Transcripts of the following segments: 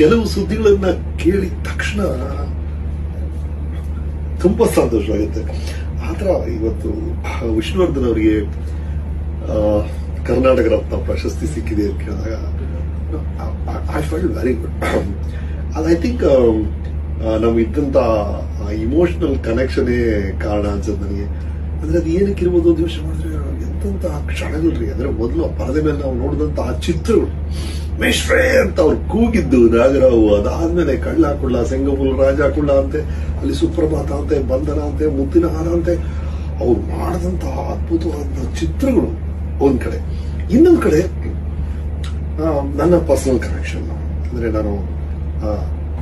ಕೆಲವು ಸುದ್ದಿಗಳನ್ನ ಕೇಳಿದ ತಕ್ಷಣ ತುಂಬಾ ಸಂತೋಷ ಆಗುತ್ತೆ ಆತರ ಇವತ್ತು ವಿಷ್ಣುವರ್ಧನ್ ಅವರಿಗೆ ಕರ್ನಾಟಕ ರತ್ನ ಪ್ರಶಸ್ತಿ ಸಿಕ್ಕಿದೆ ಅಂತ ಕೇಳಿದಾಗ ಐ ಫೈಲ್ ವೆರಿ ಗುಡ್ ಅದು ಐ ಥಿಂಕ್ ನಾವು ಇದ್ದಂತ ಇಮೋಷನಲ್ ಕನೆಕ್ಷನೇ ಕಾರಣ ಅನ್ಸುತ್ತೆ ನನಗೆ. ಅಂದ್ರೆ ಅದು ಏನಕ್ಕೆ ಇರ್ಬೋದು ಒಂದು ಯೋಚನೆ ಮಾಡಿದ್ರೆ ಎಂತ ಕ್ಷಣಗಳ್ರಿ ಅಂದ್ರೆ ಮೊದಲು ಆ ಪರದೆ ಮೇಲೆ ನಾವು ನೋಡಿದಂತ ಆ ಚಿತ್ರಗಳು. ಮಿಶ್ರೇ ಅಂತ ಅವ್ರು ಕೂಗಿದ್ದು ನಾಗರಾವು ಅದಾದ್ಮೇಲೆ ಕಳ್ಳ ಕುಳ್ಳ ಸೆಂಗಮೂಲ ರಾಜ ಕುಳ್ಳ ಅಂತೆ ಅಲ್ಲಿ ಸುಪ್ರಭಾತ ಅಂತೆ ಬಂಧನ ಅಂತೆ ಮುತ್ತಿನ ಹಾರ ಅಂತೆ. ಅವ್ರು ಮಾಡಿದಂತಹ ಅದ್ಭುತವಾದ ಚಿತ್ರಗಳು ಒಂದ್ ಕಡೆ. ಇನ್ನೊಂದ್ ಕಡೆ ಆ, ನನ್ನ ಪರ್ಸನಲ್ ಕನೆಕ್ಷನ್ ಅಂದ್ರೆ ನಾನು ಆ,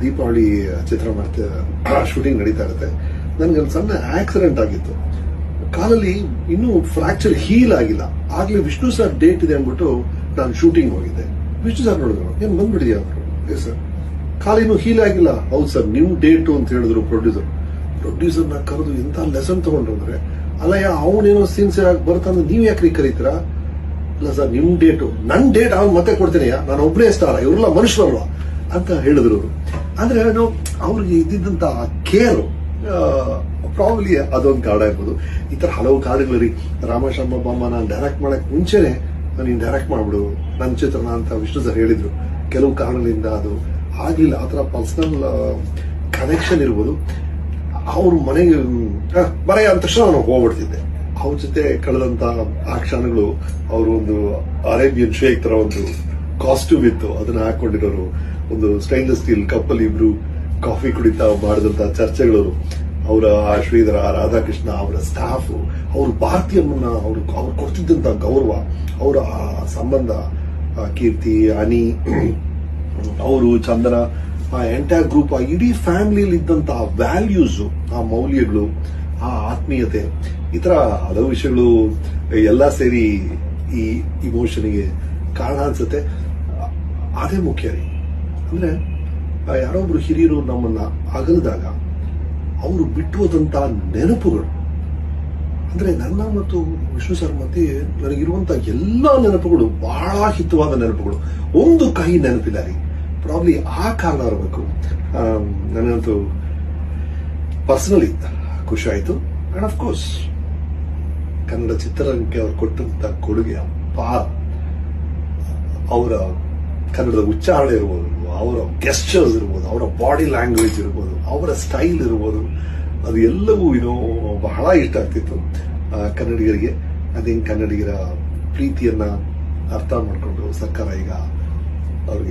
ದೀಪಾವಳಿ ಚಿತ್ರ ಮಾಡ್ತಾ ಶೂಟಿಂಗ್ ನಡೀತಾ ಇರುತ್ತೆ. ನನ್ಗೆ ಒಂದು ಸಣ್ಣ ಆಕ್ಸಿಡೆಂಟ್ ಆಗಿತ್ತು. ಕಾಲಲ್ಲಿ ಇನ್ನೂ ಫ್ರಾಕ್ಚರ್ ಹೀಲ್ ಆಗಿಲ್ಲ. ಆಗ್ಲೇ ವಿಷ್ಣು ಸರ್ ಡೇಟ್ ಇದೆ ಅಂದ್ಬಿಟ್ಟು ನಾನು ಶೂಟಿಂಗ್ ಹೋಗಿದ್ದೆ. ವಿಷ್ಣು ಸರ್ ನೋಡಿದ್ರು. ಏನ್ ಬಂದ್ಬಿಡಿದ್ಯಾ ಸರ್ ಸರ್ ಕಾಲಿನೂ ಹೀಲ್ ಆಗಿಲ್ಲ. ಹೌದು ಸರ್ ನಿಮ್ ಡೇಟು ಅಂತ ಹೇಳಿದ್ರು ಪ್ರೊಡ್ಯೂಸರ್ ಪ್ರೊಡ್ಯೂಸರ್ನ ಕರೆದು ಎಂತ ಲೆಸನ್ ತಗೊಂಡ್ರು ಅಲ್ಲಯ್ಯ ಅವನೇನೋ ಸಿನ್ಸಿಯರ್ ಆಗಿ ಬರ್ತಾನೆ ನೀವ್ ಯಾಕ್ರಿ ಕರೀತೀರಾ? ಇಲ್ಲ ಸರ್ ನಿಮ್ ಡೇಟು ನನ್ ಡೇಟ್ ಅವ್ನು ಮತ್ತೆ ಕೊಡ್ತೀನಿ ನಾನು ಒಬ್ಬನೇ ಸ್ಟಾರ ಇವರೆಲ್ಲ ಮನುಷ್ಯರಲ್ವಾ? ಅಂತ ಹೇಳಿದ್ರು ಅಂದ್ರೆ ಅವ್ರಿಗೆ ಇದ್ದಿದ್ದಂತ ಕೇರ್ ಪ್ರಾಬ್ಲಿ ಅದೊಂದು ಕಾರಣ ಇರ್ಬೋದು. ಈ ತರ ಹಲವು ಕಾರಣಗಳಿರಿ ರಾಮಶರ್ಮ ಬೊಮ್ಮ ನಾನು ಡೈರೆಕ್ಟ್ ಮಾಡಕ್ ಮುಂಚೆನೆ ನೀನು ಡೈರೆಕ್ಟ್ ಮಾಡ್ಬಿಡು. ನನ್ನ ಚಿತ್ರನ ಅಂತ ವಿಷ್ಣು ಸರ್ ಹೇಳಿದ್ರು. ಕೆಲವು ಕಾರಣಗಳಿಂದ ಅದು ಆಗಲಿಲ್ಲ. ಆ ಥರ ಪರ್ಸನಲ್ ಕನೆಕ್ಷನ್ ಇರ್ಬೋದು. ಅವ್ರ ಮನೆಗೆ ಬರೆಯ ಅಂದ ತಕ್ಷಣ ನಾನು ಹೋಗ್ಬಿಡ್ತಿದ್ದೆ. ಅವ್ರ ಜೊತೆ ಕಳೆದಂತ ಆ ಕ್ಷಣಗಳು ಅವರು ಒಂದು ಅರೇಬಿಯನ್ ಶೇಕ್ ತರ ಒಂದು ಕಾಸ್ಟ್ಯೂಮ್ ಇತ್ತು. ಅದನ್ನ ಹಾಕೊಂಡಿರೋರು. ಒಂದು ಸ್ಟೈನ್ಲೆಸ್ ಸ್ಟೀಲ್ ಕಪ್ಪಲ್ಲಿ ಇಬ್ರು ಕಾಫಿ ಕುಡಿತಾ ಮಾಡಿದಂಥ ಚರ್ಚೆಗಳು, ಅವರ ಶ್ರೀಧರ ರಾಧಾಕೃಷ್ಣ, ಅವರ ಸ್ಟಾಫ್ ಅವರು ಭಾರತೀಯಮ್ಮನ್ನ ಅವರು, ಅವ್ರು ಕೊಡ್ತಿದ್ದಂತ ಗೌರವ, ಅವರ ಆ ಸಂಬಂಧ ಕೀರ್ತಿ ಅನಿ ಅವರು, ಚಂದನ, ಆ ಎಂಟೈರ್ ಗ್ರೂಪ್ ಆ ಇಡೀ ಫ್ಯಾಮಿಲಿಯಲ್ಲಿ ಇದ್ದಂತ ವ್ಯಾಲ್ಯೂಸ್ ಆ ಮೌಲ್ಯಗಳು, ಆ ಆತ್ಮೀಯತೆ, ಈ ತರ ಹಲವು ವಿಷಯಗಳು ಎಲ್ಲ ಸೇರಿ ಈ ಇಮೋಷನ್ಗೆ ಕಾರಣ ಅನ್ಸುತ್ತೆ. ಅದೇ ಮುಖ್ಯ ರೀ. ಅಂದ್ರೆ ಯಾರೊಬ್ರು ಹಿರಿಯರು ನಮ್ಮನ್ನ ಅಗಲಿದಾಗ ಅವರು ಬಿಟ್ಟು ಹೋದಂತ ನೆನಪುಗಳು. ಅಂದ್ರೆ ನನ್ನ ಮತ್ತು ವಿಷ್ಣು ಸರ್ ಮಧ್ಯೆ ನನಗಿರುವಂತ ಎಲ್ಲಾ ನೆನಪುಗಳು ಬಹಳ ಹಿತವಾದ ನೆನಪುಗಳು. ಒಂದು ಕಹಿ ನೆನಪಿಲ್ಲ ರೀ. ಪ್ರಾಬ್ಲಿ ಆ ಕಾರಣ ಇರಬೇಕು. ನನಗಂತೂ ಪರ್ಸನಲಿ ಖುಷಿ ಆಯಿತು. ಅಂಡ್ ಆಫ್ ಕೋರ್ಸ್ ಕನ್ನಡ ಚಿತ್ರರಂಗಕ್ಕೆ ಅವ್ರು ಕೊಟ್ಟಂತ ಕೊಡುಗೆ ಪಾ ಅವರ ಕನ್ನಡದ ಉಚ್ಚಾರಣೆ ಇರ್ಬೋದು. ಅವರ ಗೆಸ್ಟರ್ಸ್ ಇರ್ಬೋದು, ಅವರ ಬಾಡಿ ಲ್ಯಾಂಗ್ವೇಜ್ ಇರ್ಬೋದು, ಅವರ ಸ್ಟೈಲ್ ಇರ್ಬೋದು, ಅದು ಎಲ್ಲವೂ ಏನೋ ಬಹಳ ಇಷ್ಟ ಆಗ್ತಿತ್ತು ಕನ್ನಡಿಗರಿಗೆ. ಥಿಂಕ್ ಕನ್ನಡಿಗರ ಪ್ರೀತಿಯನ್ನ ಅರ್ಥ ಮಾಡಿಕೊಂಡು ಸರ್ಕಾರ ಈಗ ಅವ್ರಿಗೆ